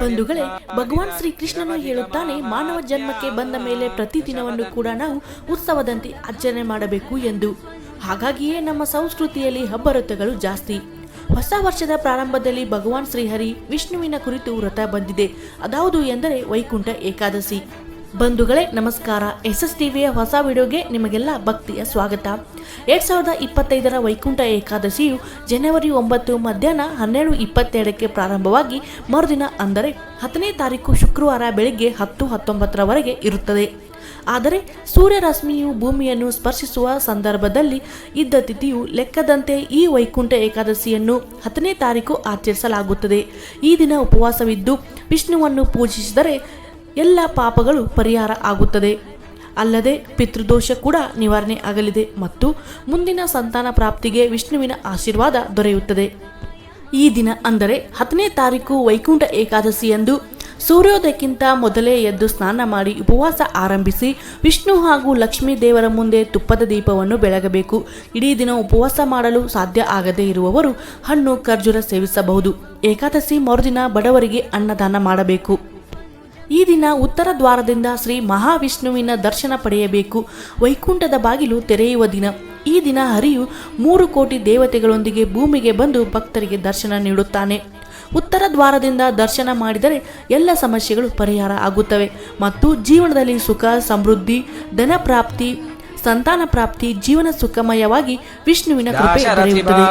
ಬಂಧುಗಳೇ, ಭಗವಾನ್ ಶ್ರೀಕೃಷ್ಣನು ಹೇಳುತ್ತಾನೆ, ಮಾನವ ಜನ್ಮಕ್ಕೆ ಬಂದ ಮೇಲೆ ಪ್ರತಿದಿನವನ್ನು ಕೂಡ ನಾವು ಉತ್ಸವದಂತೆ ಆಚರಣೆ ಮಾಡಬೇಕು ಎಂದು. ಹಾಗಾಗಿಯೇ ನಮ್ಮ ಸಂಸ್ಕೃತಿಯಲ್ಲಿ ಹಬ್ಬರತಗಳು ಜಾಸ್ತಿ. ಹೊಸ ವರ್ಷದ ಪ್ರಾರಂಭದಲ್ಲಿ ಭಗವಾನ್ ಶ್ರೀಹರಿ ವಿಷ್ಣುವಿನ ಕುರಿತು ವ್ರತ ಬಂದಿದೆ. ಅದಾವುದು ಎಂದರೆ ವೈಕುಂಠ ಏಕಾದಶಿ. ಬಂಧುಗಳೇ, ನಮಸ್ಕಾರ. ಎಸ್ ಎಸ್ ಟಿವಿಯ ಹೊಸ ವಿಡಿಯೋಗೆ ನಿಮಗೆಲ್ಲ ಭಕ್ತಿಯ ಸ್ವಾಗತ. ಎರಡ್ ಸಾವಿರದ ಇಪ್ಪತ್ತೈದರ ವೈಕುಂಠ ಏಕಾದಶಿಯು ಜನವರಿ ಒಂಬತ್ತು ಮಧ್ಯಾಹ್ನ ಹನ್ನೆರಡು ಇಪ್ಪತ್ತೆರಡಕ್ಕೆ ಪ್ರಾರಂಭವಾಗಿ ಮರುದಿನ ಅಂದರೆ ಹತ್ತನೇ ತಾರೀಕು ಶುಕ್ರವಾರ ಬೆಳಿಗ್ಗೆ ಹತ್ತು ಹತ್ತೊಂಬತ್ತರವರೆಗೆ ಇರುತ್ತದೆ. ಆದರೆ ಸೂರ್ಯರಶ್ಮಿಯು ಭೂಮಿಯನ್ನು ಸ್ಪರ್ಶಿಸುವ ಸಂದರ್ಭದಲ್ಲಿ ಇದ್ದ ತಿಥಿಯು ಲೆಕ್ಕದಂತೆ ಈ ವೈಕುಂಠ ಏಕಾದಶಿಯನ್ನು ಹತ್ತನೇ ತಾರೀಕು ಆಚರಿಸಲಾಗುತ್ತದೆ. ಈ ದಿನ ಉಪವಾಸವಿದ್ದು ವಿಷ್ಣುವನ್ನು ಪೂಜಿಸಿದರೆ ಎಲ್ಲ ಪಾಪಗಳು ಪರಿಹಾರ ಆಗುತ್ತದೆ. ಅಲ್ಲದೆ ಪಿತೃದೋಷ ಕೂಡ ನಿವಾರಣೆ ಆಗಲಿದೆ ಮತ್ತು ಮುಂದಿನ ಸಂತಾನ ಪ್ರಾಪ್ತಿಗೆ ವಿಷ್ಣುವಿನ ಆಶೀರ್ವಾದ ದೊರೆಯುತ್ತದೆ. ಈ ದಿನ ಅಂದರೆ ಹತ್ತನೇ ತಾರೀಕು ವೈಕುಂಠ ಏಕಾದಶಿಯಂದು ಸೂರ್ಯೋದಯಕ್ಕಿಂತ ಮೊದಲೇ ಎದ್ದು ಸ್ನಾನ ಮಾಡಿ ಉಪವಾಸ ಆರಂಭಿಸಿ ವಿಷ್ಣು ಹಾಗೂ ಲಕ್ಷ್ಮೀ ದೇವರ ಮುಂದೆ ತುಪ್ಪದ ದೀಪವನ್ನು ಬೆಳಗಬೇಕು. ಇಡೀ ದಿನ ಉಪವಾಸ ಮಾಡಲು ಸಾಧ್ಯ ಆಗದೇ ಇರುವವರು ಹಣ್ಣು ಖರ್ಜೂರ ಸೇವಿಸಬಹುದು. ಏಕಾದಶಿ ಮರುದಿನ ಬಡವರಿಗೆ ಅನ್ನದಾನ ಮಾಡಬೇಕು. ಈ ದಿನ ಉತ್ತರ ದ್ವಾರದಿಂದ ಶ್ರೀ ಮಹಾವಿಷ್ಣುವಿನ ದರ್ಶನ ಪಡೆಯಬೇಕು. ವೈಕುಂಠದ ಬಾಗಿಲು ತೆರೆಯುವ ದಿನ. ಈ ದಿನ ಹರಿಯು ಮೂರು ಕೋಟಿ ದೇವತೆಗಳೊಂದಿಗೆ ಭೂಮಿಗೆ ಬಂದು ಭಕ್ತರಿಗೆ ದರ್ಶನ ನೀಡುತ್ತಾನೆ. ಉತ್ತರ ದ್ವಾರದಿಂದ ದರ್ಶನ ಮಾಡಿದರೆ ಎಲ್ಲ ಸಮಸ್ಯೆಗಳು ಪರಿಹಾರ ಆಗುತ್ತವೆ. ಮತ್ತು ಜೀವನದಲ್ಲಿ ಸುಖ, ಸಮೃದ್ಧಿ, ಧನ ಪ್ರಾಪ್ತಿ, ಸಂತಾನ ಪ್ರಾಪ್ತಿ, ಜೀವನ ಸುಖಮಯವಾಗಿ ವಿಷ್ಣುವಿನ ಕೃಪೆ ದೊರೆಯುತ್ತದೆ.